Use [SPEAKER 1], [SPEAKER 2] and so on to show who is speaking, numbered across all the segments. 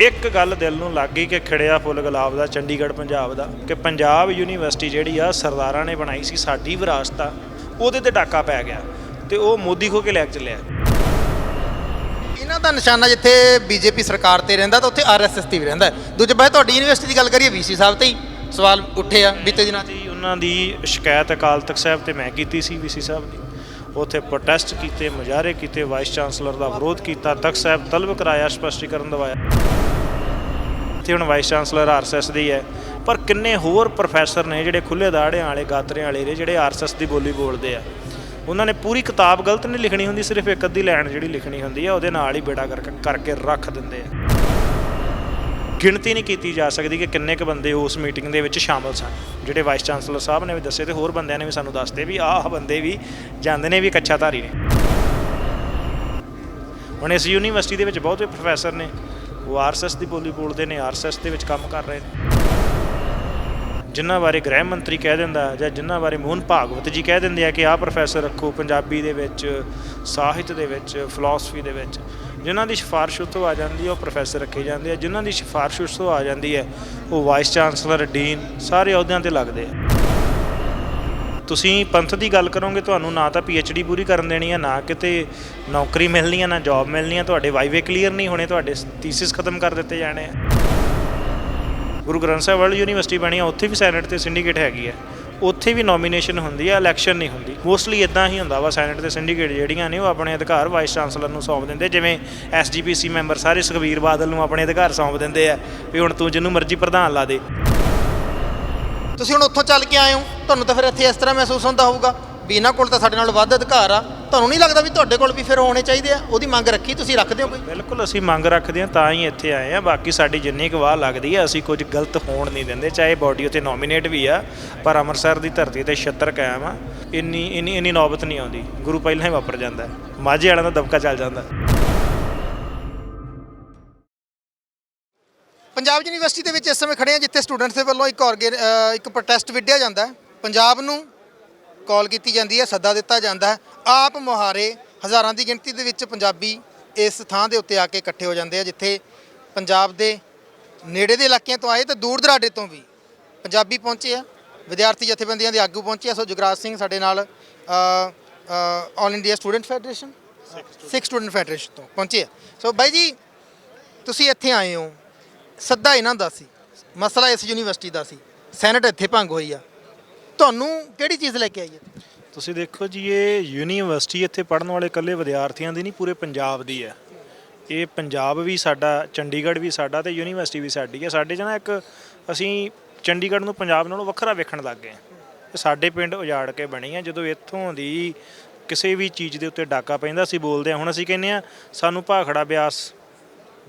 [SPEAKER 1] ਇੱਕ ਗੱਲ ਦਿਲ ਨੂੰ ਲੱਗ ਗਈ ਕਿ ਖਿੜਿਆ ਫੁੱਲ ਗੁਲਾਬ ਦਾ ਚੰਡੀਗੜ੍ਹ ਪੰਜਾਬ ਦਾ ਕਿ ਪੰਜਾਬ ਯੂਨੀਵਰਸਿਟੀ ਜਿਹੜੀ ਆ ਸਰਦਾਰਾਂ ਨੇ ਬਣਾਈ ਸੀ ਸਾਡੀ ਵਿਰਾਸਤ ਆ ਉਹਦੇ ਤੇ ਡਾਕਾ ਪੈ ਗਿਆ ਤੇ ਉਹ ਮੋਦੀ ਖੋ ਕੇ ਲੈ ਕੇ ਚੱਲਿਆ।
[SPEAKER 2] ਇਹਨਾਂ ਦਾ ਨਿਸ਼ਾਨਾ ਜਿੱਥੇ ਬੀਜੇਪੀ ਸਰਕਾਰ ਤੇ ਰਹਿੰਦਾ ਤਾਂ ਉੱਥੇ ਆਰਐਸਐਸ ਤੇ ਵੀ ਰਹਿੰਦਾ। ਦੂਜੇ ਪਾਸੇ ਤੁਹਾਡੀ ਯੂਨੀਵਰਸਿਟੀ ਦੀ ਗੱਲ ਕਰੀਏ ਵੀਸੀ ਸਾਹਿਬ ਤੇ ਹੀ ਸਵਾਲ ਉੱਠੇ ਆ ਬੀਤੇ ਦਿਨਾਂ 'ਚ।
[SPEAKER 1] ਉਹਨਾਂ ਦੀ ਸ਼ਿਕਾਇਤ ਅਕਾਲ ਤਖਤ ਸਾਹਿਬ ਤੇ ਮੈਂ ਕੀਤੀ ਸੀ ਵੀਸੀ ਸਾਹਿਬ ਦੀ। ਉੱਥੇ ਪ੍ਰੋਟੈਸਟ ਕੀਤੇ ਮੁਜ਼ਾਹਰੇ ਕੀਤੇ ਵਾਈਸ ਚਾਂਸਲਰ ਦਾ ਵਿਰੋਧ ਕੀਤਾ ਤਖਤ ਸਾਹਿਬ ਤਲਬ ਕਰਾਇਆ ਸਪਸ਼ਟੀਕਰਨ ਦਵਾਇਆ। ਤੇ ਹੁਣ ਵਾਈਸ ਚਾਂਸਲਰ ਆਰਐਸਐਸ ਦੀ ਹੈ। ਪਰ ਕਿੰਨੇ ਹੋਰ ਪ੍ਰੋਫੈਸਰ ਨੇ ਜਿਹੜੇ ਖੁੱਲੇ ਦਾੜਿਆਂ ਵਾਲੇ ਗਾਤਰਿਆਂ ਵਾਲੇ ਨੇ ਜਿਹੜੇ ਆਰਐਸਐਸ ਦੀ ਬੋਲੀ ਬੋਲਦੇ ਆ। ਉਹਨਾਂ ਨੇ ਪੂਰੀ ਕਿਤਾਬ ਗਲਤ ਨਹੀਂ ਲਿਖਣੀ ਹੁੰਦੀ, ਸਿਰਫ ਇੱਕ ਅੱਧੀ ਲਾਈਨ ਜਿਹੜੀ ਲਿਖਣੀ ਹੁੰਦੀ ਆ, ਉਹਦੇ ਨਾਲ ਹੀ ਬੇੜਾ ਕਰਕੇ ਕਰਕੇ ਰੱਖ ਦਿੰਦੇ ਆ। ਗਿਣਤੀ ਨਹੀਂ ਕੀਤੀ ਜਾ ਸਕਦੀ ਕਿ ਕਿੰਨੇ ਕ ਬੰਦੇ ਉਸ ਮੀਟਿੰਗ ਦੇ ਵਿੱਚ ਸ਼ਾਮਲ ਸਨ। ਜਿਹੜੇ ਵਾਈਸ ਚਾਂਸਲਰ ਸਾਹਿਬ ਨੇ ਵੀ ਦੱਸੇ ਤੇ ਹੋਰ ਬੰਦਿਆਂ ਨੇ ਵੀ ਸਾਨੂੰ ਦੱਸਦੇ ਵੀ ਆਹ ਬੰਦੇ ਵੀ ਜਾਂਦੇ ਨੇ, ਵੀ ਕੱਛਾਧਾਰੀ ਨੇ। ਹੁਣ ਇਸ ਯੂਨੀਵਰਸਿਟੀ ਦੇ ਵਿੱਚ ਬਹੁਤੇ ਪ੍ਰੋਫੈਸਰ ਨੇ। ਉਹ ਆਰਐਸਐਸ ਦੀ ਬੋਲੀ ਬੋਲਦੇ ਨੇ ਆਰਐਸਐਸ ਦੇ ਵਿੱਚ ਕੰਮ ਕਰ ਰਹੇ ਨੇ। ਜਿਨ੍ਹਾਂ ਬਾਰੇ ਗ੍ਰਹਿ ਮੰਤਰੀ ਕਹਿ ਦਿੰਦਾ ਜਾਂ ਜਿਨ੍ਹਾਂ ਬਾਰੇ ਮੋਹਨ ਭਾਗਵਤ ਜੀ ਕਹਿ ਦਿੰਦੇ ਆ ਕਿ ਆਹ ਪ੍ਰੋਫੈਸਰ ਰੱਖੋ, ਪੰਜਾਬੀ ਦੇ ਵਿੱਚ, ਸਾਹਿਤ ਦੇ ਵਿੱਚ ਫਿਲਾਸਫੀ ਦੇ ਵਿੱਚ, ਜਿਨ੍ਹਾਂ ਦੀ ਸਿਫਾਰਿਸ਼ ਉੱਥੋਂ ਆ ਜਾਂਦੀ ਹੈ, ਉਹ ਪ੍ਰੋਫੈਸਰ ਰੱਖੇ ਜਾਂਦੇ ਆ, ਜਿਨ੍ਹਾਂ ਦੀ ਸਿਫਾਰਿਸ਼ ਉੱਥੋਂ ਆ ਜਾਂਦੀ ਹੈ, ਉਹ ਵਾਈਸ ਚਾਂਸਲਰ ਡੀਨ ਸਾਰੇ ਅਹੁਦਿਆਂ ਤੇ ਲੱਗਦੇ ਆ। ਤੁਸੀਂ ਪੰਥ ਦੀ ਗੱਲ ਕਰੋਗੇ, ਤੁਹਾਨੂੰ ਨਾ ਤਾਂ ਡੀ ਪੂਰੀ ਕਰਨ ਦੇਣੀ ਹੈ ਨਾ ਕਿਤੇ ਨੌਕਰੀ ਮਿਲਣੀ ਹੈ ਨਾ ਜੌਬ ਮਿਲਣੀ ਹੈ ਤੁਹਾਡੇ ਵਾਈਵੇ ਕਲੀਅਰ ਨਹੀਂ ਹੋਣੇ, ਤੁਹਾਡੇ ਥੀਸਿਸ ਖਤਮ ਕਰ ਦਿੱਤੇ ਜਾਣੇ ਆ। ਗੁਰੂ ਗ੍ਰੰਥ ਸਾਹਿਬ ਵਰਲਡ ਯੂਨੀਵਰਸਿਟੀ ਬਣੀ ਆ, ਉੱਥੇ ਵੀ ਸੈਨੇਟ ਤੇ ਸਿੰਡੀਕੇਟ ਹੈਗੀ ਹੈ ਉੱਥੇ ਵੀ ਨੋਮੀਨੇਸ਼ਨ ਹੁੰਦੀ ਹੈ ਇਲੈਕਸ਼ਨ ਨਹੀਂ ਹੁੰਦੀ। ਮੋਸਟਲੀ ਇਦਾਂ ਹੀ ਹੁੰਦਾ ਵਾ ਸੈਨੇਟ ਤੇ ਸਿੰਡੀਕੇਟ ਜਿਹੜੀਆਂ ਨੇ, ਉਹ ਆਪਣੇ ਅਧਿਕਾਰ ਵਾਈਸ ਚਾਂਸਲਰ ਨੂੰ ਸੌਂਪ ਦਿੰਦੇ, ਜਿਵੇਂ ਐਸਜੀਪੀਸੀ ਮੈਂਬਰ ਸਾਰੇ ਸੁਖਬੀਰ ਬਾਦਲ ਨੂੰ ਆਪਣੇ ਅਧਿਕਾਰ ਸੌਂਪ ਦਿੰਦੇ ਆ, ਵੀ ਹੁਣ ਤੂੰ ਜਿਹਨੂੰ ਮਰਜ਼ੀ ਪ੍ਰਧਾਨ ਲਾ ਦੇ।
[SPEAKER 2] ਤੁਸੀਂ ਹੁਣ ਉੱਥੋਂ ਚੱਲ ਕੇ ਆਏ ਹੋ, ਤੁਹਾਨੂੰ ਤਾਂ ਫਿਰ ਇੱਥੇ ਇਸ ਤਰ੍ਹਾਂ ਮਹਿਸੂਸ ਹੁੰਦਾ ਹੋਊਗਾ ਵੀ ਇਹਨਾਂ ਕੋਲ ਤਾਂ ਸਾਡੇ ਨਾਲ ਵੱਧ ਅਧਿਕਾਰ ਆ। ਤੁਹਾਨੂੰ ਨਹੀਂ ਲੱਗਦਾ ਵੀ ਤੁਹਾਡੇ ਕੋਲ ਵੀ ਫਿਰ ਹੋਣੇ ਚਾਹੀਦੇ ਆ? ਉਹਦੀ ਮੰਗ ਰੱਖੀ ਤੁਸੀਂ ਰੱਖਦੇ ਹੋ ਕੋਈ?
[SPEAKER 1] ਬਿਲਕੁਲ, ਅਸੀਂ ਮੰਗ ਰੱਖਦੇ ਹਾਂ, ਤਾਂ ਹੀ ਇੱਥੇ ਆਏ ਆ ਬਾਕੀ ਸਾਡੀ ਜਿੰਨੀ ਕੁ ਵਾਹ ਲੱਗਦੀ ਹੈ ਅਸੀਂ ਕੁਝ ਗਲਤ ਹੋਣ ਨਹੀਂ ਦਿੰਦੇ, ਚਾਹੇ ਬਾਡੀ ਉੱਤੇ ਨੋਮੀਨੇਟ ਵੀ ਆ, ਪਰ ਅੰਮ੍ਰਿਤਸਰ ਦੀ ਧਰਤੀ ਤੇ ਛੱਤਰ ਕਾਇਮ ਆ। ਇੰਨੀ ਇੰਨੀ ਇੰਨੀ ਨੌਬਤ ਨਹੀਂ ਆਉਂਦੀ। ਗੁਰੂ ਪਹਿਲਾਂ ਹੀ ਵਾਪਰ ਜਾਂਦਾ ਮਾਝੇ ਵਾਲਿਆਂ ਦਾ ਦਬਕਾ ਚੱਲ ਜਾਂਦਾ।
[SPEAKER 2] ਪੰਜਾਬ ਯੂਨੀਵਰਸਿਟੀ ਦੇ ਵਿੱਚ ਇਸ ਸਮੇਂ ਖੜੇ ਆ ਜਿੱਥੇ ਸਟੂਡੈਂਟਸ ਦੇ ਵੱਲੋਂ ਇੱਕ ਔਰਗੇ ਇੱਕ ਪ੍ਰੋਟੈਸਟ ਵਿੱਢਿਆ ਜਾਂਦਾ ਹੈ। ਪੰਜਾਬ ਨੂੰ ਕਾਲ ਕੀਤੀ ਜਾਂਦੀ ਹੈ, ਸੱਦਾ ਦਿੱਤਾ ਜਾਂਦਾ ਹੈ। ਆਪ ਮੁਹਾਰੇ ਹਜ਼ਾਰਾਂ ਦੀ ਗਿਣਤੀ ਦੇ ਵਿੱਚ ਪੰਜਾਬੀ ਇਸ ਥਾਂ ਦੇ ਉੱਤੇ ਆ ਕੇ ਇਕੱਠੇ ਹੋ ਜਾਂਦੇ ਆ, ਜਿੱਥੇ ਪੰਜਾਬ ਦੇ ਨੇੜੇ ਦੇ ਇਲਾਕਿਆਂ ਤੋਂ ਆਏ ਤੇ ਦੂਰ ਦਰਾਡੇ ਤੋਂ ਵੀ ਪੰਜਾਬੀ ਪਹੁੰਚੇ ਆ। ਵਿਦਿਆਰਥੀ ਜਥੇਬੰਦੀਆਂ ਦੇ ਆਗੂ ਪਹੁੰਚੇ ਆ। ਸੋ ਜੁਗਰਾਜ ਸਿੰਘ ਸਾਡੇ ਨਾਲ all India student federation Sikh student federation ਤੋਂ ਪਹੁੰਚੇ ਆ। ਸੋ ਬਾਈ ਜੀ, ਤੁਸੀਂ ਇੱਥੇ ਆਏ ਹੋ। ਸੱਦਾ ਇਹਨਾਂ ਦਾ ਸੀ। ਮਸਲਾ ਇਸ ਯੂਨੀਵਰਸਿਟੀ ਦਾ ਸੀ। ਸੈਨੇਟ ਇੱਥੇ ਭੰਗ ਹੋਈ ਆ। ਤੁਹਾਨੂੰ ਕਿਹੜੀ ਚੀਜ਼ ਲੈ ਕੇ ਆਈ ਹੈ?
[SPEAKER 1] ਤੁਸੀਂ ਦੇਖੋ ਜੀ, ਇਹ ਯੂਨੀਵਰਸਿਟੀ ਇੱਥੇ ਪੜਨ ਵਾਲੇ ਇਕੱਲੇ ਵਿਦਿਆਰਥੀਆਂ ਦੀ ਨਹੀਂ, ਪੂਰੇ ਪੰਜਾਬ ਦੀ ਹੈ। ਇਹ ਪੰਜਾਬ ਵੀ ਸਾਡਾ, ਚੰਡੀਗੜ੍ਹ ਵੀ ਸਾਡਾ ਤੇ ਯੂਨੀਵਰਸਿਟੀ ਵੀ ਸਾਡੀ ਹੈ। ਸਾਡੇ 'ਚ ਨਾ ਇੱਕ ਅਸੀਂ ਚੰਡੀਗੜ੍ਹ ਨੂੰ ਪੰਜਾਬ ਨਾਲੋਂ ਵੱਖਰਾ ਵੇਖਣ ਲੱਗ ਗਏ ਇਹ ਸਾਡੇ ਪਿੰਡ ਉਜਾੜ ਕੇ ਬਣੀ ਆ ਜਦੋਂ ਇੱਥੋਂ ਦੀ ਕਿਸੇ ਵੀ ਚੀਜ਼ ਦੇ ਉੱਤੇ ਡਾਕਾ ਪੈਂਦਾ ਸੀ ਬੋਲਦੇ ਆ ਹੁਣ ਅਸੀਂ ਕਹਿੰਦੇ ਆ ਸਾਨੂੰ ਭਾਖੜਾ ਬਿਆਸ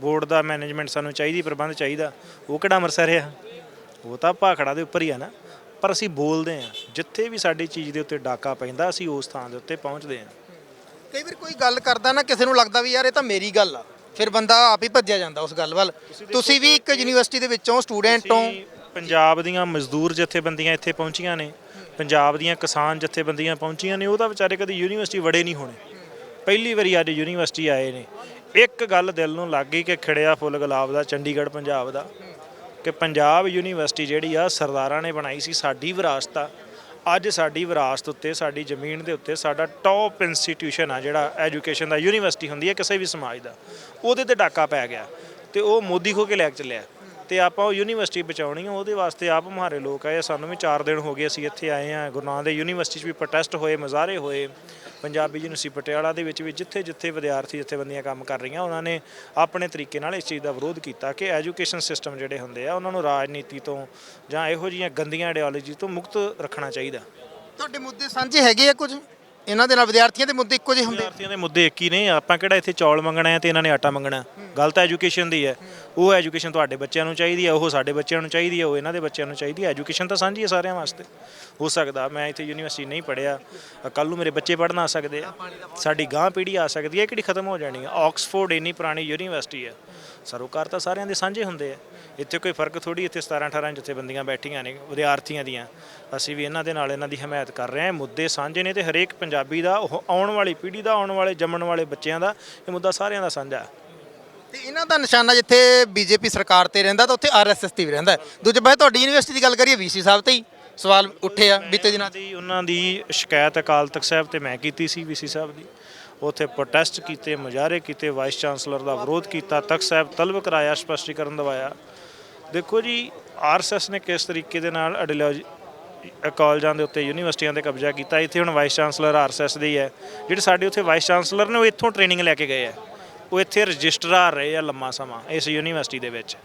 [SPEAKER 1] ਬੋਰਡ ਦਾ ਮੈਨੇਜਮੈਂਟ ਸਾਨੂੰ ਚਾਹੀਦੀ ਪ੍ਰਬੰਧ ਚਾਹੀਦਾ ਉਹ ਕਿਹੜਾ ਅੰਮ੍ਰਿਤਸਰ ਆ? ਉਹ ਤਾਂ ਭਾਖੜਾ ਦੇ ਉੱਪਰ ਹੀ ਆ ਨਾ। ਪਰ ਅਸੀਂ ਬੋਲਦੇ ਆ ਜਿੱਥੇ ਵੀ ਸਾਡੀ ਚੀਜ਼ ਦੇ ਉੱਤੇ ਡਾਕਾ ਪੈਂਦਾ ਅਸੀਂ ਉਸ ਥਾਂ ਦੇ ਉੱਤੇ ਪਹੁੰਚਦੇ ਆ
[SPEAKER 2] ਕਈ ਵਾਰ ਕੋਈ ਗੱਲ ਕਰਦਾ ਨਾ ਕਿਸੇ ਨੂੰ ਲੱਗਦਾ ਵੀ ਯਾਰ ਇਹ ਤਾਂ ਮੇਰੀ ਗੱਲ ਆ ਫਿਰ ਬੰਦਾ ਆਪ ਹੀ ਭੱਜਿਆ ਜਾਂਦਾ ਉਸ ਗੱਲ ਵੱਲ। ਤੁਸੀਂ ਵੀ ਇੱਕ ਯੂਨੀਵਰਸਿਟੀ ਦੇ ਵਿੱਚੋਂ ਸਟੂਡੈਂਟ ਹੋ।
[SPEAKER 1] ਪੰਜਾਬ ਦੀਆਂ ਮਜ਼ਦੂਰ ਜਥੇਬੰਦੀਆਂ ਇੱਥੇ ਪਹੁੰਚੀਆਂ ਨੇ ਪੰਜਾਬ ਦੀਆਂ ਕਿਸਾਨ ਜਥੇਬੰਦੀਆਂ ਪਹੁੰਚੀਆਂ ਨੇ ਉਹ ਤਾਂ ਵਿਚਾਰੇ ਕਦੀ ਯੂਨੀਵਰਸਿਟੀ ਵੜੇ ਨਹੀਂ ਹੋਣੇ। ਪਹਿਲੀ ਵਾਰੀ ਅੱਜ ਯੂਨੀਵਰਸਿਟੀ ਆਏ ਨੇ। ਇੱਕ ਗੱਲ ਦਿਲ ਨੂੰ ਲੱਗ ਗਈ ਕਿ ਖਿੜਿਆ ਫੁੱਲ ਗੁਲਾਬ ਦਾ, ਚੰਡੀਗੜ੍ਹ, ਪੰਜਾਬ ਦਾ, ਕਿ ਪੰਜਾਬ ਯੂਨੀਵਰਸਿਟੀ ਜਿਹੜੀ ਆ ਸਰਦਾਰਾਂ ਨੇ ਬਣਾਈ ਸੀ ਸਾਡੀ ਵਿਰਾਸਤ ਆ। ਅੱਜ ਸਾਡੀ ਵਿਰਾਸਤ ਉੱਤੇ, ਸਾਡੀ ਜ਼ਮੀਨ ਦੇ ਉੱਤੇ ਸਾਡਾ ਟੌਪ ਇੰਸਟੀਟਿਊਸ਼ਨ ਆ ਜਿਹੜਾ ਐਜੂਕੇਸ਼ਨ ਦਾ, ਯੂਨੀਵਰਸਿਟੀ ਹੁੰਦੀ ਹੈ ਕਿਸੇ ਵੀ ਸਮਾਜ ਦਾ, ਉਹਦੇ ਤੇ ਡਾਕਾ ਪੈ ਗਿਆ ਤੇ ਉਹ ਮੋਦੀ ਖੋ ਕੇ ਲੈ ਕੇ ਚੱਲਿਆ। ਤੇ ਆਪਾਂ ਉਹ ਯੂਨੀਵਰਸਿਟੀ ਬਚਾਉਣੀ ਆ, ਉਹਦੇ ਵਾਸਤੇ ਆਪ ਮੁਹਾਰੇ ਲੋਕ ਆਏ ਸਾਨੂੰ ਵੀ 4 ਦਿਨ ਹੋ ਗਏ ਅਸੀਂ ਇੱਥੇ ਆਏ ਆ, ਗੁਰੂ ਨਾਨਕ ਦੇ ਯੂਨੀਵਰਸਿਟੀ 'ਚ ਵੀ ਪ੍ਰੋਟੈਸਟ ਹੋਏ, ਮੁਜ਼ਾਹਰੇ ਹੋਏ। ਪੰਜਾਬੀ ਯੂਨੀਵਰਸਿਟੀ ਪਟਿਆਲਾ ਦੇ ਵਿੱਚ ਵੀ ਜਿੱਥੇ ਜਿੱਥੇ ਵਿਦਿਆਰਥੀ ਜਥੇਬੰਦੀਆਂ ਕੰਮ ਕਰ ਰਹੀਆਂ, ਉਹਨਾਂ ਨੇ ਆਪਣੇ ਤਰੀਕੇ ਨਾਲ ਇਸ ਚੀਜ਼ ਦਾ ਵਿਰੋਧ ਕੀਤਾ ਕਿ ਐਜੂਕੇਸ਼ਨ ਸਿਸਟਮ ਜਿਹੜੇ ਹੁੰਦੇ ਆ, ਉਹਨਾਂ ਨੂੰ ਰਾਜਨੀਤੀ ਤੋਂ ਜਾਂ ਇਹੋ ਜਿਹੀਆਂ ਗੰਦੀਆਂ ਆਈਡੀਓਲੋਜੀ ਤੋਂ ਮੁਕਤ ਰੱਖਣਾ ਚਾਹੀਦਾ।
[SPEAKER 2] ਤੁਹਾਡੇ ਮੁੱਦੇ ਸਾਂਝੇ ਹੈਗੇ ਆ ਕੁਝ? ਇਹਨਾਂ ਦੇ ਨਾਲ ਵਿਦਿਆਰਥੀਆਂ ਦੇ ਮੁੱਦੇ ਇੱਕੋ ਜਿਹੇ ਹੁੰਦੇ?
[SPEAKER 1] ਵਿਦਿਆਰਥੀਆਂ ਦੇ ਮੁੱਦੇ ਇੱਕ ਹੀ ਨੇ ਆਪਾਂ ਕਿਹੜਾ ਇੱਥੇ ਚੌਲ ਮੰਗਣਾ ਹੈ ਤੇ ਇਹਨਾਂ ਨੇ ਆਟਾ ਮੰਗਣਾ ਗੱਲ ਤਾਂ ਐਜੂਕੇਸ਼ਨ ਦੀ ਹੈ। ਉਹ ਐਜੂਕੇਸ਼ਨ ਤੁਹਾਡੇ ਬੱਚਿਆਂ ਨੂੰ ਚਾਹੀਦੀ ਹੈ ਉਹ ਸਾਡੇ ਬੱਚਿਆਂ ਨੂੰ ਚਾਹੀਦੀ ਹੈ ਉਹ ਇਹਨਾਂ ਦੇ ਬੱਚਿਆਂ ਨੂੰ ਚਾਹੀਦੀ ਹੈ। ਐਜੂਕੇਸ਼ਨ ਤਾਂ ਸਾਂਝੀ ਹੈ ਸਾਰਿਆਂ ਵਾਸਤੇ। ਹੋ ਸਕਦਾ ਮੈਂ ਇੱਥੇ ਯੂਨੀਵਰਸਿਟੀ ਨਹੀਂ ਪੜਿਆ ਕੱਲ ਨੂੰ ਮੇਰੇ ਬੱਚੇ ਪੜ੍ਹਨ ਆ ਸਕਦੇ ਆ। ਸਾਡੀ ਗਾਂ ਪੀੜ੍ਹੀ ਆ ਸਕਦੀ ਹੈ ਕਿਹੜੀ ਖਤਮ ਹੋ ਜਾਣੀ ਹੈ? ਆਕਸਫੋਰਡ ਇੰਨੀ ਪੁਰਾਣੀ ਯੂਨੀਵਰਸਿਟੀ ਹੈ। ਸਰੋਕਾਰ ਤਾਂ ਸਾਰਿਆਂ ਦੇ ਸਾਂਝੇ ਹੁੰਦੇ ਆ। ਇੱਥੇ ਕੋਈ ਫ਼ਰਕ ਥੋੜੀ ਇੱਥੇ 17 18 ਜਥੇਬੰਦੀਆਂ ਬੈਠੀਆਂ ਨੇ ਵਿਦਿਆਰਥੀਆਂ ਦੀਆਂ। ਅਸੀਂ ਵੀ ਇਹਨਾਂ ਦੇ ਨਾਲ ਇਹਨਾਂ ਦੀ ਹਮਾਇਤ ਕਰ ਰਹੇ ਹਾਂ। ਮੁੱਦੇ ਸਾਂਝੇ ਨੇ ਤੇ ਹਰੇਕ ਪੰਜਾਬੀ ਦਾ ਉਹ ਆਉਣ ਵਾਲੀ ਪੀੜ੍ਹੀ ਦਾ ਆਉਣ ਵਾਲੇ ਜੰਮਣ ਵਾਲੇ ਬੱਚਿਆਂ ਦਾ ਇਹ ਮੁੱਦਾ ਸਾਰਿਆਂ ਦਾ ਸਾਂਝਾ ਹੈ।
[SPEAKER 2] ਤੇ ਇਹਨਾਂ ਦਾ ਨਿਸ਼ਾਨਾ ਜਿੱਥੇ ਬੀਜੇਪੀ ਸਰਕਾਰ ਤੇ ਰਹਿੰਦਾ ਤਾਂ ਉੱਥੇ ਆਰਐਸਐਸ ਤੇ ਵੀ ਰਹਿੰਦਾ। ਦੂਜੇ ਪਾਸੇ ਤੁਹਾਡੀ ਯੂਨੀਵਰਸਿਟੀ ਦੀ ਗੱਲ ਕਰੀਏ ਵੀਸੀ ਸਾਹਿਬ ਤੇ ਹੀ ਸਵਾਲ ਉੱਠੇ ਆ ਬੀਤੇ ਦਿਨਾਂ
[SPEAKER 1] ਦੀ ਉਹਨਾਂ ਦੀ ਸ਼ਿਕਾਇਤ ਅਕਾਲ ਤਖਤ ਸਾਹਿਬ ਤੇ ਮੈਂ ਕੀਤੀ ਸੀ ਵੀਸੀ ਸਾਹਿਬ ਦੀ। ਉੱਥੇ ਪ੍ਰੋਟੈਸਟ ਕੀਤੇ, ਮੁਜ਼ਾਹਰੇ ਕੀਤੇ ਵਾਈਸ ਚਾਂਸਲਰ ਦਾ ਵਿਰੋਧ ਕੀਤਾ, ਤਖਤ ਸਾਹਿਬ ਤਲਬ ਕਰਾਇਆ, ਸਪਸ਼ਟੀਕਰਨ ਦਵਾਇਆ। ਦੇਖੋ ਜੀ ਆਰਐਸਐਸ ਨੇ ਕਿਸ ਤਰੀਕੇ ਦੇ ਨਾਲ ਆਈਡੀਓਲੋਜੀ ਕਾਲਜਾਂ ਦੇ ਉੱਤੇ, ਯੂਨੀਵਰਸਿਟੀਆਂ ਤੇ ਕਬਜ਼ਾ ਕੀਤਾ, ਇੱਥੇ ਹੁਣ ਵਾਈਸ ਚਾਂਸਲਰ ਆਰਐਸਐਸ ਦੇ ਹੀ ਹੈ। ਜਿਹੜੇ ਸਾਡੇ ਉੱਥੇ ਵਾਈਸ ਚਾਂਸਲਰ ਨੇ, ਉਹ ਇੱਥੋਂ ਟ੍ਰੇਨਿੰਗ ਲੈ ਕੇ ਗਏ ਆ ਉਹ ਇੱਥੇ ਰਜਿਸਟਰਾਰ ਰਹੇ ਆ ਲੰਮਾ ਸਮਾਂ, ਇਸ ਯੂਨੀਵਰਸਿਟੀ ਦੇ ਵਿੱਚ।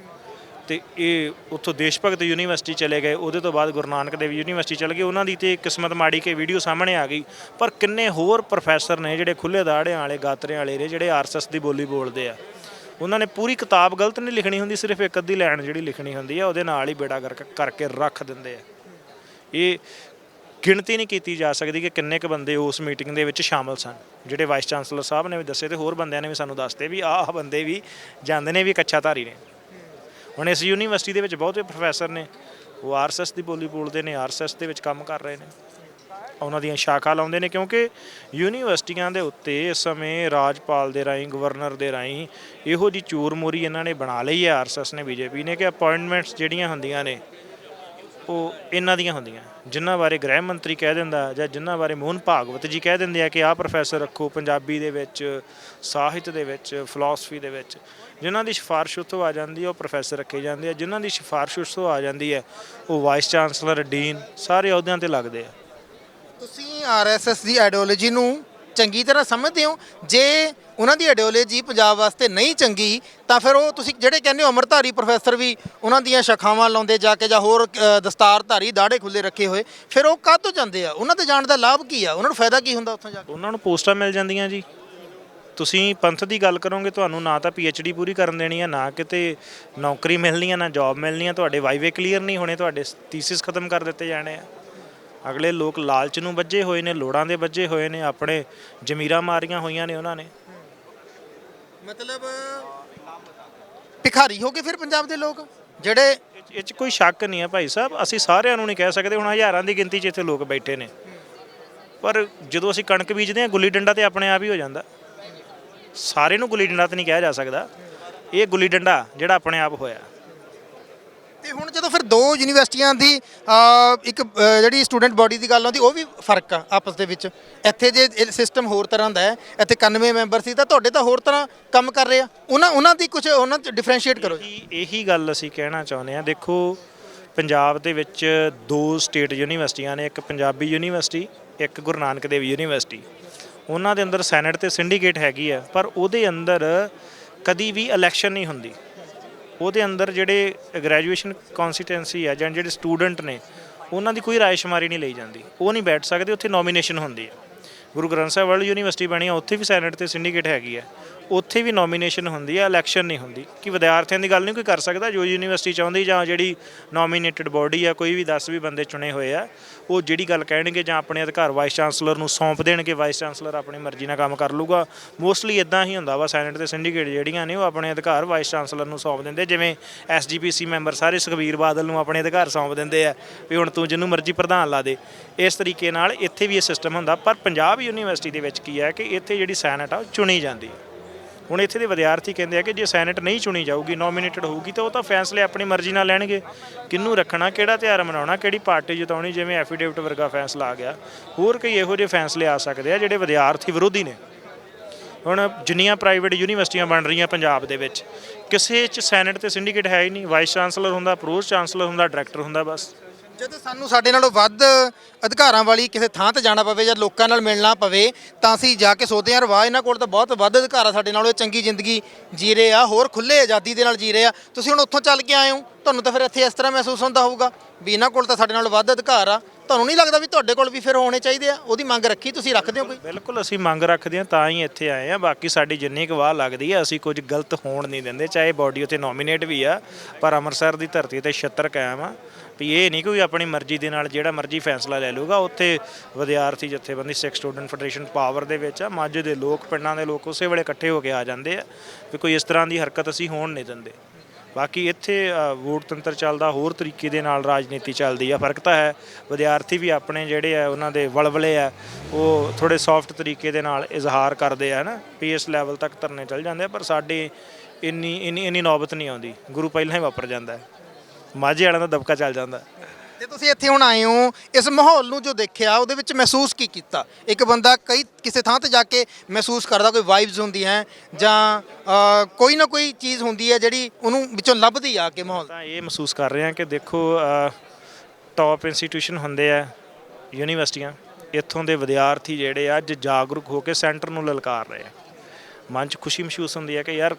[SPEAKER 1] ਤੇ ਇਹ ਉੱਥੋਂ ਦੇਸ਼ ਭਗਤ ਯੂਨੀਵਰਸਿਟੀ ਚਲੇ ਗਏ। ਉਹਦੇ ਤੋਂ ਬਾਅਦ ਗੁਰੂ ਨਾਨਕ ਦੇਵ ਯੂਨੀਵਰਸਿਟੀ ਚਲੇ ਗਏ। ਉਹਨਾਂ ਦੀ ਤੇ ਕਿਸਮਤ ਮਾੜੀ ਕਿ ਵੀਡੀਓ ਸਾਹਮਣੇ ਆ ਗਈ। ਪਰ ਕਿੰਨੇ ਹੋਰ ਪ੍ਰੋਫੈਸਰ ਨੇ ਜਿਹੜੇ ਖੁੱਲੇ ਦਾੜਿਆਂ ਵਾਲੇ, ਗਾਤਰਿਆਂ ਵਾਲੇ ਨੇ ਜਿਹੜੇ ਆਰਐਸਐਸ ਦੀ ਬੋਲੀ ਬੋਲਦੇ ਆ। ਉਹਨਾਂ ਨੇ ਪੂਰੀ ਕਿਤਾਬ ਗਲਤ ਨਹੀਂ ਲਿਖਣੀ ਹੁੰਦੀ, ਸਿਰਫ ਇੱਕ ਅੱਧੀ ਲਾਈਨ ਜਿਹੜੀ ਲਿਖਣੀ ਹੁੰਦੀ ਆ, ਉਹਦੇ ਨਾਲ ਹੀ ਬੇੜਾ ਗਰਕ ਕਰਕੇ ਰੱਖ ਦਿੰਦੇ ਆ। ਇਹ ਗਿਣਤੀ ਨਹੀਂ ਕੀਤੀ ਜਾ ਸਕਦੀ ਕਿ ਕਿੰਨੇ ਕੁ ਬੰਦੇ ਉਸ ਮੀਟਿੰਗ ਦੇ ਵਿੱਚ ਸ਼ਾਮਲ ਸਨ। ਜਿਹੜੇ ਵਾਈਸ ਚਾਂਸਲਰ ਸਾਹਿਬ ਨੇ ਵੀ ਦੱਸੇ ਤੇ ਹੋਰ ਬੰਦਿਆਂ ਨੇ ਵੀ ਸਾਨੂੰ ਦੱਸਤੇ ਵੀ ਆਹ ਬੰਦੇ ਵੀ ਜਾਂਦੇ ਨੇ, ਵੀ ਕੱਚਾ ਧਾਰੀ ਨੇ। ਹੁਣ ਇਸ ਯੂਨੀਵਰਸਿਟੀ ਦੇ ਵਿੱਚ ਬਹੁਤੇ ਪ੍ਰੋਫੈਸਰ ਨੇ, ਉਹ ਆਰਐਸਐਸ ਦੀ ਬੋਲੀ ਬੋਲਦੇ ਨੇ, ਆਰਐਸਐਸ ਦੇ ਵਿੱਚ ਕੰਮ ਕਰ ਰਹੇ ਨੇ। ਉਹਨਾਂ ਦੀਆਂ ਸ਼ਾਖਾ ਲਾਉਂਦੇ ਨੇ ਕਿਉਂਕਿ ਯੂਨੀਵਰਸਿਟੀਆਂ ਦੇ ਉੱਤੇ ਇਸ ਸਮੇਂ ਰਾਜਪਾਲ ਦੇ ਰਾਹੀਂ, ਗਵਰਨਰ ਦੇ ਰਾਹੀਂ ਇਹੋ ਜੀ ਚੂਰ ਮੋਰੀ ਇਹਨਾਂ ਨੇ ਬਣਾ ਲਈ ਹੈ, ਆਰਐਸਐਸ ਨੇ, ਬੀਜੇਪੀ ਨੇ, ਕਿ ਅਪਾਇੰਟਮੈਂਟਸ ਜਿਹੜੀਆਂ ਹੁੰਦੀਆਂ ਨੇ, ਉਹ ਇਹਨਾਂ ਦੀਆਂ ਹੁੰਦੀਆਂ। ਜਿਨ੍ਹਾਂ ਬਾਰੇ ਗ੍ਰਹਿ ਮੰਤਰੀ ਕਹਿ ਦਿੰਦਾ ਜਾਂ ਜਿਨ੍ਹਾਂ ਬਾਰੇ ਮੋਹਨ ਭਾਗਵਤ ਜੀ ਕਹਿ ਦਿੰਦੇ ਆ ਕਿ ਆਹ ਪ੍ਰੋਫੈਸਰ ਰੱਖੋ ਪੰਜਾਬੀ ਦੇ ਵਿੱਚ, ਸਾਹਿਤ ਦੇ ਵਿੱਚ ਫਿਲਾਸਫੀ ਦੇ ਵਿੱਚ। ਜਿਨ੍ਹਾਂ ਦੀ ਸਿਫਾਰਿਸ਼ ਉੱਥੋਂ ਆ ਜਾਂਦੀ ਹੈ ਉਹ ਪ੍ਰੋਫੈਸਰ ਰੱਖੇ ਜਾਂਦੇ ਆ। ਜਿਨ੍ਹਾਂ ਦੀ ਸਿਫਾਰਿਸ਼ ਉੱਥੋਂ ਆ ਜਾਂਦੀ ਹੈ ਉਹ ਵਾਈਸ ਚਾਂਸਲਰ ਡੀਨ ਸਾਰੇ ਅਹੁਦਿਆਂ ਤੇ ਲੱਗਦੇ ਆ।
[SPEAKER 2] ਤੁਸੀਂ ਆਰਐਸਐਸ ਦੀ ਆਈਡੀਓਲੋਜੀ ਨੂੰ ਚੰਗੀ ਤਰ੍ਹਾਂ ਸਮਝਦੇ ਹੋ? ਜੇ ਉਹਨਾਂ ਦੀ ਆਈਡੀਓਲੋਜੀ ਪੰਜਾਬ ਵਾਸਤੇ ਨਹੀਂ ਚੰਗੀ ਤਾਂ ਫਿਰ ਉਹ ਤੁਸੀਂ ਜਿਹੜੇ ਕਹਿੰਦੇ ਹੋ ਅਮਰਧਾਰੀ ਪ੍ਰੋਫੈਸਰ ਵੀ ਉਹਨਾਂ ਦੀਆਂ ਸ਼ਾਖਾਵਾਂ ਲਾਉਂਦੇ ਜਾ ਕੇ ਜਾਂ ਹੋਰ ਦਸਤਾਰਧਾਰੀ ਦਾੜੇ ਖੁੱਲੇ ਰੱਖੇ ਹੋਏ ਫਿਰ ਉਹ ਕਾਹਤੋਂ ਜਾਂਦੇ ਆ? ਉਹਨਾਂ ਤੇ ਜਾਣ ਦਾ ਲਾਭ ਕੀ ਆ? ਉਹਨਾਂ ਨੂੰ ਫਾਇਦਾ ਕੀ ਹੁੰਦਾ ਉੱਥੋਂ ਜਾ ਕੇ?
[SPEAKER 1] ਉਹਨਾਂ ਨੂੰ ਪੋਸਟਾਂ ਮਿਲ ਜਾਂਦੀਆਂ ਜੀ। ਤੁਸੀਂ ਪੰਥ ਦੀ ਗੱਲ ਕਰੋਗੇ ਤੁਹਾਨੂੰ ਨਾ ਤਾਂ ਡੀ ਪੂਰੀ ਕਰਨ ਦੇਣੀ ਹੈ ਨਾ ਕਿਤੇ ਨੌਕਰੀ ਮਿਲਣੀ ਹੈ ਨਾ ਜੌਬ ਮਿਲਣੀ ਹੈ ਤੁਹਾਡੇ ਵਾਈਵੇ ਕਲੀਅਰ ਨਹੀਂ ਹੋਣੇ ਤੁਹਾਡੇ ਥੀਸਿਸ ਖਤਮ ਕਰ ਦਿੱਤੇ ਜਾਣੇ ਆ। ਅਗਲੇ ਲੋਕ ਲਾਲਚ ਨੂੰ ਵੱਜੇ ਹੋਏ ਨੇ ਲੋੜਾਂ ਦੇ ਵੱਜੇ ਹੋਏ ਨੇ ਆਪਣੇ ਜ਼ਮੀਰਾਂ ਮਾਰੀਆਂ ਹੋਈਆਂ ਨੇ ਉਹਨਾਂ ਨੇ।
[SPEAKER 2] ਮਤਲਬ ਭਿਖਾਰੀ ਹੋ ਗਏ ਫਿਰ ਪੰਜਾਬ ਦੇ ਲੋਕ? ਜਿਹੜੇ
[SPEAKER 1] ਇਹ 'ਚ ਕੋਈ ਸ਼ੱਕ ਨਹੀਂ ਹੈ ਭਾਈ ਸਾਹਿਬ ਅਸੀਂ ਸਾਰਿਆਂ ਨੂੰ ਨਹੀਂ ਕਹਿ ਸਕਦੇ ਹੁਣ ਹਜ਼ਾਰਾਂ ਦੀ ਗਿਣਤੀ 'ਚ ਇੱਥੇ ਲੋਕ ਬੈਠੇ ਨੇ। ਪਰ ਜਦੋਂ ਅਸੀਂ ਕਣਕ ਬੀਜਦੇ ਹਾਂ ਗੁੱਲੀ ਡੰਡਾ ਤੇ ਆਪਣੇ ਆਪ ਹੀ ਹੋ ਜਾਂਦਾ। ਸਾਰੇ ਨੂੰ ਗੁੱਲੀ ਡੰਡਾ ਤੇ ਨਹੀਂ ਕਿਹਾ ਜਾ ਸਕਦਾ। ਇਹ ਗੁੱਲੀ ਡੰਡਾ ਜਿਹੜਾ ਆਪਣੇ ਆਪ ਹੋਇਆ।
[SPEAKER 2] ਤੇ ਹੁਣ ਜਦੋਂ ਫਿਰ ਦੋ ਯੂਨੀਵਰਸਿਟੀਆਂ ਦੀ ਅ, ਇੱਕ ਅ, ਜਿਹੜੀ ਸਟੂਡੈਂਟ ਬਾਡੀ ਦੀ ਗੱਲ ਆਉਂਦੀ ਉਹ ਵੀ ਫ਼ਰਕ ਆ ਆਪਸ ਦੇ ਵਿੱਚ। ਇੱਥੇ ਜੇ ਸਿਸਟਮ ਹੋਰ ਤਰ੍ਹਾਂ ਦਾ ਹੈ ਇੱਥੇ 91 ਮੈਂਬਰ ਸੀ ਤਾਂ ਤੁਹਾਡੇ ਤਾਂ ਹੋਰ ਤਰ੍ਹਾਂ ਕੰਮ ਕਰ ਰਹੇ ਆ। ਉਹਨਾਂ ਉਹਨਾਂ ਦੀ ਕੁਝ ਉਹਨਾਂ ਚ ਡਿਫਰੈਂਸ਼ੀਏਟ ਕਰੋ ਜੀ।
[SPEAKER 1] ਇਹੀ ਇਹੀ ਗੱਲ ਅਸੀਂ ਕਹਿਣਾ ਚਾਹੁੰਦੇ ਹਾਂ। ਦੇਖੋ ਪੰਜਾਬ ਦੇ ਵਿੱਚ ਦੋ ਸਟੇਟ ਯੂਨੀਵਰਸਿਟੀਆਂ ਨੇ ਇੱਕ ਪੰਜਾਬੀ ਯੂਨੀਵਰਸਿਟੀ ਇੱਕ ਗੁਰੂ ਨਾਨਕ ਦੇਵ ਯੂਨੀਵਰਸਿਟੀ। ਉਹਨਾਂ ਦੇ ਅੰਦਰ ਸੈਨੇਟ ਤੇ ਸਿੰਡੀਕੇਟ ਹੈਗੀ ਆ, ਪਰ ਉਹਦੇ ਅੰਦਰ ਕਦੀ ਵੀ ਇਲੈਕਸ਼ਨ ਨਹੀਂ ਹੁੰਦੀ। ਉਹਦੇ ਅੰਦਰ ਜਿਹੜੇ ਗ੍ਰੈਜੂਏਸ਼ਨ ਕਨਸਟੀਟੈਂਸੀ ਆ ਜਾਂ ਜਿਹੜੇ ਸਟੂਡੈਂਟ ਨੇ, ਉਹਨਾਂ ਦੀ ਕੋਈ ਰਾਏ ਨਹੀਂ ਲਈ ਜਾਂਦੀ। ਉਹ ਨਹੀਂ ਬੈਠ ਸਕਦੇ, ਉੱਥੇ ਨੋਮੀਨੇਸ਼ਨ ਹੁੰਦੀ ਹੈ ਗੁਰੂ ਗ੍ਰੰਥ ਸਾਹਿਬ ਵਰਲਡ ਯੂਨੀਵਰਸਿਟੀ ਬਣੀ ਆ, ਉੱਥੇ ਵੀ ਸੈਨੇਟ ਤੇ ਸਿੰਡੀਕੇਟ ਹੈਗੀ ਹੈ ਉੱਥੇ ਵੀ ਨੋਮੀਨੇਸ਼ਨ ਹੁੰਦੀ ਹੈ ਇਲੈਕਸ਼ਨ ਨਹੀਂ ਹੁੰਦੀ। ਕਿ ਵਿਦਿਆਰਥੀਆਂ ਦੀ ਗੱਲ ਨਹੀਂ, ਕੋਈ ਕਰ ਸਕਦਾ? ਜੋ ਯੂਨੀਵਰਸਿਟੀ ਚਾਹੁੰਦੀ ਜਾਂ ਜਿਹੜੀ ਨੋਮੀਨੇਟਡ ਬੋਡੀ ਆ, ਕੋਈ ਵੀ 10 ਵੀ ਬੰਦੇ ਚੁਣੇ ਹੋਏ ਆ, ਉਹ ਜਿਹੜੀ ਗੱਲ ਕਹਿਣਗੇ ਜਾਂ ਆਪਣੇ ਅਧਿਕਾਰ ਵਾਈਸ ਚਾਂਸਲਰ ਨੂੰ ਸੌਂਪ ਦੇਣਗੇ ਵਾਈਸ ਚਾਂਸਲਰ ਆਪਣੀ ਮਰਜ਼ੀ ਨਾਲ ਕੰਮ ਕਰ ਲੂਗਾ। ਮੋਸਟਲੀ ਇਦਾਂ ਹੀ ਹੁੰਦਾ ਵਾ ਸੈਨੇਟ ਤੇ ਸਿੰਡੀਕੇਟ ਜਿਹੜੀਆਂ ਨੇ, ਉਹ ਆਪਣੇ ਅਧਿਕਾਰ ਵਾਈਸ ਚਾਂਸਲਰ ਨੂੰ ਸੌਂਪ ਦਿੰਦੇ ਜਿਵੇਂ ਐਸਜੀਪੀਸੀ ਮੈਂਬਰ ਸਾਰੇ ਸੁਖਬੀਰ ਬਾਦਲ ਨੂੰ ਆਪਣੇ ਅਧਿਕਾਰ ਸੌਂਪ ਦਿੰਦੇ ਆ ਵੀ ਹੁਣ ਤੂੰ ਜਿਹਨੂੰ ਮਰਜ਼ੀ ਪ੍ਰਧਾਨ ਲਾ ਦੇ। ਇਸ ਤਰੀਕੇ ਨਾਲ ਇੱਥੇ ਵੀ ਇਹ ਸਿਸਟਮ ਹੁੰਦਾ, ਪਰ ਪੰਜਾਬ ਯੂਨੀਵਰਸਿਟੀ ਦੇ ਵਿੱਚ ਕੀ ਹੈ ਕਿ ਇੱਥੇ ਜਿਹੜੀ ਸੈਨੇਟ ਆ, ਉਹ ਚੁਣੀ ਜਾਂਦੀ ਹੈ। ਹੁਣ ਇੱਥੇ ਦੇ ਵਿਦਿਆਰਥੀ ਕਹਿੰਦੇ ਆ ਕਿ ਜੇ ਸੈਨੇਟ ਨਹੀਂ ਚੁਣੀ ਜਾਊਗੀ ਨੋਮੀਨੇਟਡ ਹੋਊਗੀ, ਤਾਂ ਉਹ ਤਾਂ ਫੈਸਲੇ ਆਪਣੀ ਮਰਜ਼ੀ ਨਾਲ ਲੈਣਗੇ। ਕਿਹਨੂੰ ਰੱਖਣਾ, ਕਿਹੜਾ ਤਿਉਹਾਰ ਮਨਾਉਣਾ, ਕਿਹੜੀ ਪਾਰਟੀ ਜਿਤਾਉਣੀ, ਜਿਵੇਂ ਐਫੀਡੇਵਿਟ ਵਰਗਾ ਫੈਸਲਾ ਆ ਗਿਆ। ਹੋਰ ਕਈ ਇਹੋ ਜਿਹੇ ਫੈਸਲੇ ਆ ਸਕਦੇ ਆ ਜਿਹੜੇ ਵਿਦਿਆਰਥੀ ਵਿਰੋਧੀ ਨੇ। ਹੁਣ ਜਿੰਨੀਆਂ ਪ੍ਰਾਈਵੇਟ ਯੂਨੀਵਰਸਿਟੀਆਂ ਬਣ ਰਹੀਆਂ ਪੰਜਾਬ ਦੇ ਵਿੱਚ, ਕਿਸੇ 'ਚ ਸੈਨੇਟ ਤੇ ਸਿੰਡੀਕੇਟ ਹੈ ਹੀ ਨਹੀਂ। ਵਾਈਸ ਚਾਂਸਲਰ ਹੁੰਦਾ ਪ੍ਰੋਸ ਚਾਂਸਲਰ ਹੁੰਦਾ ਡਾਇਰੈਕਟਰ ਹੁੰਦਾ, ਬਸ।
[SPEAKER 2] ਜਦੋਂ ਸਾਨੂੰ ਸਾਡੇ ਨਾਲੋਂ ਵੱਧ ਅਧਿਕਾਰਾਂ ਵਾਲੀ ਕਿਸੇ ਥਾਂ ਤੇ ਜਾਣਾ ਪਵੇ ਜਾਂ ਲੋਕਾਂ ਨਾਲ ਮਿਲਣਾ ਪਵੇ, ਤਾਂ ਅਸੀਂ ਜਾ ਕੇ ਸੋਚਦੇ ਹਾਂ। ਯਾਰ ਵਾਹ ਇਹਨਾਂ ਕੋਲ ਤਾਂ ਬਹੁਤ ਵੱਧ ਅਧਿਕਾਰ ਆ ਸਾਡੇ ਨਾਲੋਂ, ਇਹ ਚੰਗੀ ਜ਼ਿੰਦਗੀ ਜੀ ਰਹੇ ਆ, ਹੋਰ ਖੁੱਲੇ ਆਜ਼ਾਦੀ ਦੇ ਨਾਲ ਜੀ ਰਹੇ ਆ। ਤੁਸੀਂ ਹੁਣ ਉੱਥੋਂ ਚੱਲ ਕੇ ਆਏ ਹੋ, ਤੁਹਾਨੂੰ ਤਾਂ ਫਿਰ ਇੱਥੇ ਇਸ ਤਰ੍ਹਾਂ ਮਹਿਸੂਸ ਹੁੰਦਾ ਹੋਊਗਾ ਵੀ ਇਹਨਾਂ ਕੋਲ ਤਾਂ ਸਾਡੇ ਨਾਲੋਂ ਵੱਧ ਅਧਿਕਾਰ ਆ। ਤੁਹਾਨੂੰ ਨਹੀਂ ਲੱਗਦਾ ਵੀ ਤੁਹਾਡੇ ਕੋਲ ਵੀ ਫਿਰ ਹੋਣੇ ਚਾਹੀਦੇ ਆ? ਉਹਦੀ ਮੰਗ ਰੱਖੀ ਤੁਸੀਂ ਰੱਖਦੇ ਹੋ ਕੋਈ?
[SPEAKER 1] ਬਿਲਕੁਲ, ਅਸੀਂ ਮੰਗ ਰੱਖਦੇ ਹਾਂ, ਤਾਂ ਹੀ ਇੱਥੇ ਆਏ ਆ ਬਾਕੀ ਸਾਡੀ ਜਿੰਨੀ ਕੁ ਵਾਹ ਲੱਗਦੀ ਹੈ ਅਸੀਂ ਕੁਝ ਗਲਤ ਹੋਣ ਨਹੀਂ ਦਿੰਦੇ, ਚਾਹੇ ਬਾਡੀ ਉੱਤੇ ਨੋਮੀਨੇਟ ਵੀ ਆ, ਪਰ ਅੰਮ੍ਰਿਤਸਰ ਦੀ ਧਰਤੀ ਤੇ ਛੱਤਰ ਕਾਇਮ ਆ। ਵੀ ਇਹ ਨਹੀਂ ਕੋਈ ਆਪਣੀ ਮਰਜ਼ੀ ਦੇ ਨਾਲ ਜਿਹੜਾ ਮਰਜ਼ੀ ਫੈਸਲਾ ਲੈ ਲੂਗਾ ਉੱਥੇ ਵਿਦਿਆਰਥੀ, ਜਥੇਬੰਦੀ, ਸਿੱਖ ਸਟੂਡੈਂਟ ਫੈਡਰੇਸ਼ਨ ਪਾਵਰ ਦੇ ਵਿੱਚ ਆ। ਮਾਝੇ ਦੇ ਲੋਕ, ਪਿੰਡਾਂ ਦੇ ਲੋਕ ਉਸੇ ਵੇਲੇ ਇਕੱਠੇ ਹੋ ਕੇ ਆ ਜਾਂਦੇ ਆ ਵੀ ਕੋਈ ਇਸ ਤਰ੍ਹਾਂ ਦੀ ਹਰਕਤ ਅਸੀਂ ਹੋਣ ਨਹੀਂ ਦਿੰਦੇ। ਬਾਕੀ ਇੱਥੇ ਵੋਟ ਤੰਤਰ ਚੱਲਦਾ, ਹੋਰ ਤਰੀਕੇ ਦੇ ਨਾਲ ਰਾਜਨੀਤੀ ਚੱਲਦੀ ਆ। ਫ਼ਰਕ ਤਾਂ ਹੈ, ਵਿਦਿਆਰਥੀ ਵੀ ਆਪਣੇ ਜਿਹੜੇ ਆ, ਉਹਨਾਂ ਦੇ ਵਲਵਲੇ ਆ, ਉਹ ਥੋੜੇ ਸੌਫਟ ਤਰੀਕੇ ਦੇ ਨਾਲ ਇਜ਼ਹਾਰ ਕਰਦੇ ਆ ਨਾ ਵੀ ਇਸ ਲੈਵਲ ਤੱਕ ਧਰਨੇ ਚੱਲ ਜਾਂਦੇ ਆ, ਪਰ ਸਾਡੇ ਇੰਨੀ ਇੰਨੀ ਇੰਨੀ ਨੌਬਤ ਨਹੀਂ ਆਉਂਦੀ। ਗੁਰੂ ਪਹਿਲਾਂ ਹੀ ਵਾਪਰ ਜਾਂਦਾ ਹੈ। ਮਾਝੇ ਵਾਲਿਆਂ ਦਾ ਦਬਕਾ ਚੱਲ ਜਾਂਦਾ।
[SPEAKER 2] ਤੇ ਤੁਸੀਂ ਇੱਥੇ ਹੁਣ ਆਏ ਹੋ ਇਸ ਮਾਹੌਲ ਨੂੰ ਜੋ ਦੇਖਿਆ ਉਹਦੇ ਵਿੱਚ ਮਹਿਸੂਸ ਕੀ ਕੀਤਾ? ਇੱਕ ਬੰਦਾ ਕਈ ਕਿਸੇ ਥਾਂ ਤੇ ਜਾ ਕੇ ਮਹਿਸੂਸ ਕਰਦਾ ਕੋਈ ਵਾਈਬਸ ਹੁੰਦੀ ਹੈ ਜਾਂ ਅ, ਕੋਈ ਨਾ ਕੋਈ ਚੀਜ਼ ਹੁੰਦੀ ਹੈ ਜਿਹੜੀ ਉਹਨੂੰ ਵਿੱਚੋਂ ਲੱਭਦੀ ਆ ਕੇ ਮਾਹੌਲ।
[SPEAKER 1] ਤਾਂ ਇਹ ਮਹਿਸੂਸ ਕਰ ਰਹੇ ਹਾਂ ਕਿ ਦੇਖੋ ਟੌਪ ਇੰਸਟੀਟਿਊਸ਼ਨ ਹੁੰਦੇ ਆ ਯੂਨੀਵਰਸਿਟੀਆਂ ਇੱਥੋਂ ਦੇ ਵਿਦਿਆਰਥੀ ਜਿਹੜੇ ਆ ਅੱਜ ਜਾਗਰੂਕ ਹੋ ਕੇ ਸੈਂਟਰ ਨੂੰ ਲਲਕਾਰ ਰਹੇ ਆ। ਮਨ 'ਚ ਖੁਸ਼ੀ ਮਹਿਸੂਸ ਹੁੰਦੀ ਹੈ ਕਿ ਯਾਰ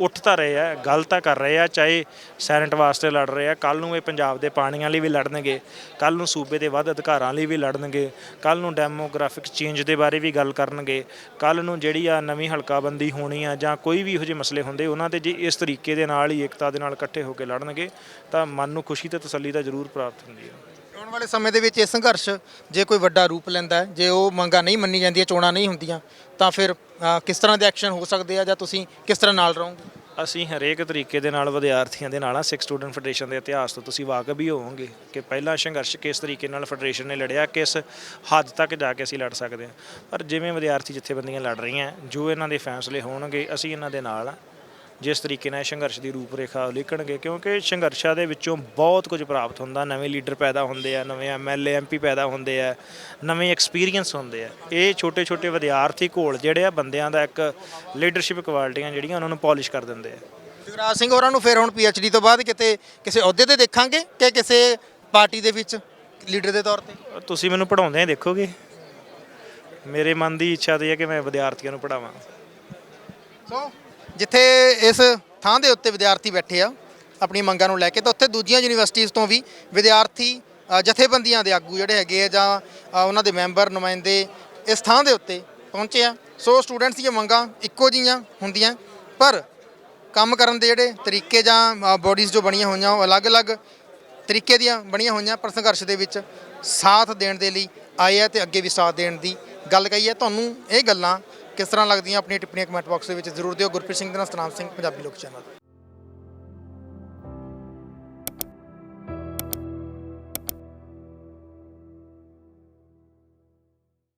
[SPEAKER 1] ਉੱਠ ਤਾਂ ਰਹੇ ਆ, ਗੱਲ ਤਾਂ ਕਰ ਰਹੇ ਆ, ਚਾਹੇ ਸੈਨੇਟ ਵਾਸਤੇ ਲੜ ਰਹੇ ਆ ਕੱਲ ਨੂੰ ਇਹ ਪੰਜਾਬ ਦੇ ਪਾਣੀਆਂ ਲਈ ਵੀ ਲੜਨਗੇ ਕੱਲ ਨੂੰ ਸੂਬੇ ਦੇ ਵੱਧ ਅਧਿਕਾਰਾਂ ਲਈ ਵੀ ਲੜਨਗੇ ਕੱਲ ਨੂੰ ਡੈਮੋਗ੍ਰਾਫਿਕ ਚੇਂਜ ਦੇ ਬਾਰੇ ਵੀ ਗੱਲ ਕਰਨਗੇ ਕੱਲ ਨੂੰ ਜਿਹੜੀ ਆ ਨਵੀਂ ਹਲਕਾਬੰਦੀ ਹੋਣੀ ਆ ਜਾਂ ਕੋਈ ਵੀ ਇਹੋ ਜਿਹੇ ਮਸਲੇ ਹੁੰਦੇ, ਉਹਨਾਂ ਤੇ ਜੇ ਇਸ ਤਰੀਕੇ ਦੇ ਨਾਲ ਹੀ ਏਕਤਾ ਦੇ ਨਾਲ ਇਕੱਠੇ ਹੋ ਕੇ ਲੜਨਗੇ, ਤਾਂ ਮਨ ਨੂੰ ਖੁਸ਼ੀ ਤੇ ਤਸੱਲੀ ਤਾਂ ਜ਼ਰੂਰ ਪ੍ਰਾਪਤ ਹੁੰਦੀ ਹੈ
[SPEAKER 2] ਆਉਣ ਵਾਲੇ ਸਮੇਂ ਦੇ ਵਿੱਚ ਇਹ ਸੰਘਰਸ਼ ਜੇ ਕੋਈ ਵੱਡਾ ਰੂਪ ਲੈਂਦਾ ਹੈ ਜੇ ਉਹ ਮੰਗਾਂ ਨਹੀਂ ਮੰਨੀ ਜਾਂਦੀਆਂ ਚੋਣਾਂ ਨਹੀਂ ਹੁੰਦੀਆਂ ਤਾਂ ਫਿਰ ਅ, ਕਿਸ ਤਰ੍ਹਾਂ ਦੇ ਐਕਸ਼ਨ ਹੋ ਸਕਦੇ ਆ ਜਾਂ ਤੁਸੀਂ ਕਿਸ ਤਰ੍ਹਾਂ ਨਾਲ ਰਹੋਗੇ?
[SPEAKER 1] ਅਸੀਂ ਹਰੇਕ ਤਰੀਕੇ ਦੇ ਨਾਲ ਵਿਦਿਆਰਥੀਆਂ ਦੇ ਨਾਲ ਆ ਸਿੱਖ ਸਟੂਡੈਂਟ ਫੈਡਰੇਸ਼ਨ ਦੇ ਇਤਿਹਾਸ ਤੋਂ ਤੁਸੀਂ ਵਾਕਫ ਹੀ ਹੋਵੋਗੇ ਕਿ ਪਹਿਲਾਂ ਸੰਘਰਸ਼ ਕਿਸ ਤਰੀਕੇ ਨਾਲ ਫੈਡਰੇਸ਼ਨ ਨੇ ਲੜਿਆ ਕਿਸ ਹੱਦ ਤੱਕ ਜਾ ਕੇ ਅਸੀਂ ਲੜ ਸਕਦੇ ਹਾਂ। ਪਰ ਜਿਵੇਂ ਵਿਦਿਆਰਥੀ ਜਥੇਬੰਦੀਆਂ ਲੜ ਰਹੀਆਂ ਜੋ ਇਹਨਾਂ ਦੇ ਫੈਸਲੇ ਹੋਣਗੇ ਅਸੀਂ ਇਹਨਾਂ ਦੇ ਨਾਲ ਆ। ਜਿਸ ਤਰੀਕੇ ਨਾਲ ਸੰਘਰਸ਼ ਦੀ ਰੂਪਰੇਖਾ ਲਿਖਣਗੇ ਕਿਉਂਕਿ ਸੰਘਰਸ਼ਾਂ ਦੇ ਵਿੱਚੋਂ ਬਹੁਤ ਕੁਝ ਪ੍ਰਾਪਤ ਹੁੰਦਾ। ਨਵੇਂ ਲੀਡਰ ਪੈਦਾ ਹੁੰਦੇ ਆ ਨਵੇਂ ਐਮਐਲਏ ਐਮਪੀ ਪੈਦਾ ਹੁੰਦੇ ਆ ਨਵੇਂ ਐਕਸਪੀਰੀਅੰਸ ਹੁੰਦੇ ਆ। ਇਹ ਛੋਟੇ ਛੋਟੇ ਵਿਦਿਆਰਥੀ ਘੋਲ ਜਿਹੜੇ ਆ ਬੰਦਿਆਂ ਦਾ ਇੱਕ ਲੀਡਰਸ਼ਿਪ ਕੁਆਲਿਟੀਆਂ ਜਿਹੜੀਆਂ ਉਹਨਾਂ ਨੂੰ ਪਾਲਿਸ਼ ਕਰ ਦਿੰਦੇ ਆ।
[SPEAKER 2] ਜਗਰਾਜ ਸਿੰਘ ਹੋਰਾਂ ਨੂੰ ਫਿਰ ਹੁਣ ਪੀਐਚਡੀ ਤੋਂ ਬਾਅਦ ਕਿਤੇ ਕਿਸੇ ਅਹੁਦੇ ਤੇ ਦੇਖਾਂਗੇ ਕਿ ਕਿਸੇ ਪਾਰਟੀ ਦੇ ਵਿੱਚ ਲੀਡਰ ਦੇ ਤੌਰ ਤੇ?
[SPEAKER 1] ਤੁਸੀਂ ਮੈਨੂੰ ਪੜਾਉਂਦੇ ਆ ਦੇਖੋਗੇ। ਮੇਰੇ ਮਨ ਦੀ ਇੱਛਾ ਤੇ ਹੈ ਕਿ ਮੈਂ ਵਿਦਿਆਰਥੀਆਂ ਨੂੰ ਪੜਾਵਾਂ
[SPEAKER 2] ਸੋ ਜਿੱਥੇ ਇਸ ਥਾਂ ਦੇ ਉੱਤੇ ਵਿਦਿਆਰਥੀ ਬੈਠੇ ਆ, ਆਪਣੀ ਮੰਗਾਂ ਨੂੰ ਲੈ ਕੇ, ਤਾਂ ਉੱਥੇ ਦੂਜੀਆਂ ਯੂਨੀਵਰਸਿਟੀਆਂ ਤੋਂ ਵੀ ਵਿਦਿਆਰਥੀ ਜਥੇਬੰਦੀਆਂ ਦੇ ਆਗੂ ਜਿਹੜੇ ਹੈਗੇ ਆ ਜਾਂ ਉਹਨਾਂ ਦੇ ਮੈਂਬਰ, ਨੁਮਾਇੰਦੇ ਇਸ ਥਾਂ ਦੇ ਉੱਤੇ ਪਹੁੰਚੇ ਆ। ਸੋ ਸਟੂਡੈਂਟਸ ਦੀਆਂ ਮੰਗਾਂ ਇੱਕੋ ਜਿਹੀਆਂ ਹੁੰਦੀਆਂ, ਪਰ ਕੰਮ ਕਰਨ ਦੇ ਜਿਹੜੇ ਤਰੀਕੇ ਜਾਂ ਬੋਡੀਜ਼ ਜੋ ਬਣੀਆਂ ਹੋਈਆਂ, ਉਹ ਅਲੱਗ-ਅਲੱਗ ਤਰੀਕੇ ਦੀਆਂ ਬਣੀਆਂ ਹੋਈਆਂ, ਪਰ ਸੰਘਰਸ਼ ਦੇ ਵਿੱਚ ਸਾਥ ਦੇਣ ਦੇ ਲਈ ਆਏ ਆ ਤੇ ਅੱਗੇ ਵੀ ਸਾਥ ਦੇਣ ਦੀ ਗੱਲ ਕਹੀ ਹੈ ਤੁਹਾਨੂੰ ਇਹ ਗੱਲਾਂ ਕਿਸ ਤਰ੍ਹਾਂ ਲੱਗਦੀਆਂ ਆਪਣੀਆਂ ਟਿੱਪਣੀਆਂ ਕਮੈਂਟ ਬਾਕਸ ਦੇ ਵਿੱਚ ਜ਼ਰੂਰ ਦਿਓ। ਗੁਰਪ੍ਰੀਤ ਸਿੰਘ ਦੇ ਨਾਲ ਸਤਨਾਮ ਸਿੰਘ, ਪੰਜਾਬੀ ਲੋਕ ਚੈਨਲ।